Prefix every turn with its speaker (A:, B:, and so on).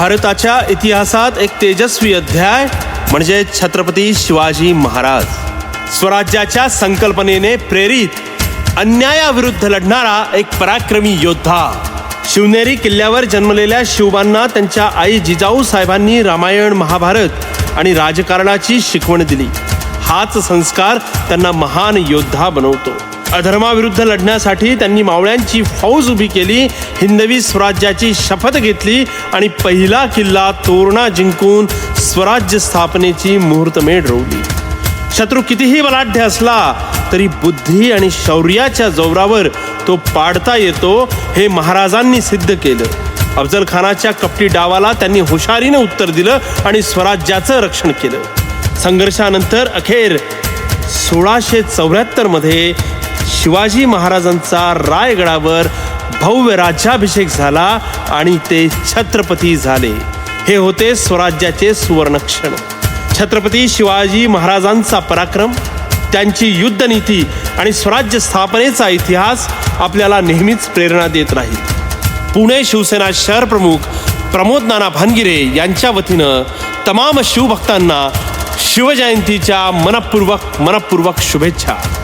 A: भारताच्या इतिहासात एक तेजस्वी अध्याय म्हणजे छत्रपती शिवाजी महाराज. स्वराज्याच्या संकल्पनेने प्रेरित अन्यायाविरुद्ध लढणारा एक पराक्रमी योद्धा. शिवनेरी किल्ल्यावर जन्मलेल्या शिवबांना त्यांच्या आई जिजाऊ साहेबांनी रामायण महाभारत आणि राजकारणाची शिकवण दिली. हाच संस्कार त्यांना महान योद्धा बनवतो. अधर्माविरुद्ध लढण्यासाठी त्यांनी मावळ्यांची फौज उभी केली हिंदवी स्वराज्याची शपथ घेतली आणि पहिला किल्ला तोरणा जिंकून स्वराज्य स्थापनेची मुहूर्तमेढ रोवली. शत्रू कितीही बलाढ्य असला तरी बुद्धी आणि शौर्याच्या जोरावर तो पाडता येतो हे महाराजांनी सिद्ध केलं. अफजल खानाच्या कपटी डावाला त्यांनी हुशारीने उत्तर दिलं आणि स्वराज्याचं रक्षण केलं. संघर्षानंतर अखेर सोळाशे चौऱ्याहत्तरमध्ये शिवाजी महाराजांचा रायगडावर भव्य राज्याभिषेक झाला आणि ते छत्रपती झाले. हे होते स्वराज्याचे सुवर्णक्षण. छत्रपती शिवाजी महाराजांचा पराक्रम त्यांची युद्धनीती आणि स्वराज्य स्थापनेचा इतिहास आपल्याला नेहमीच प्रेरणा देत राहील. पुणे शिवसेना शहर प्रमुख प्रमोद नाना भानगिरे यांच्या वतीनं तमाम शिवभक्तांना शिवजयंतीच्या मनपूर्वक मनपूर्वक शुभेच्छा.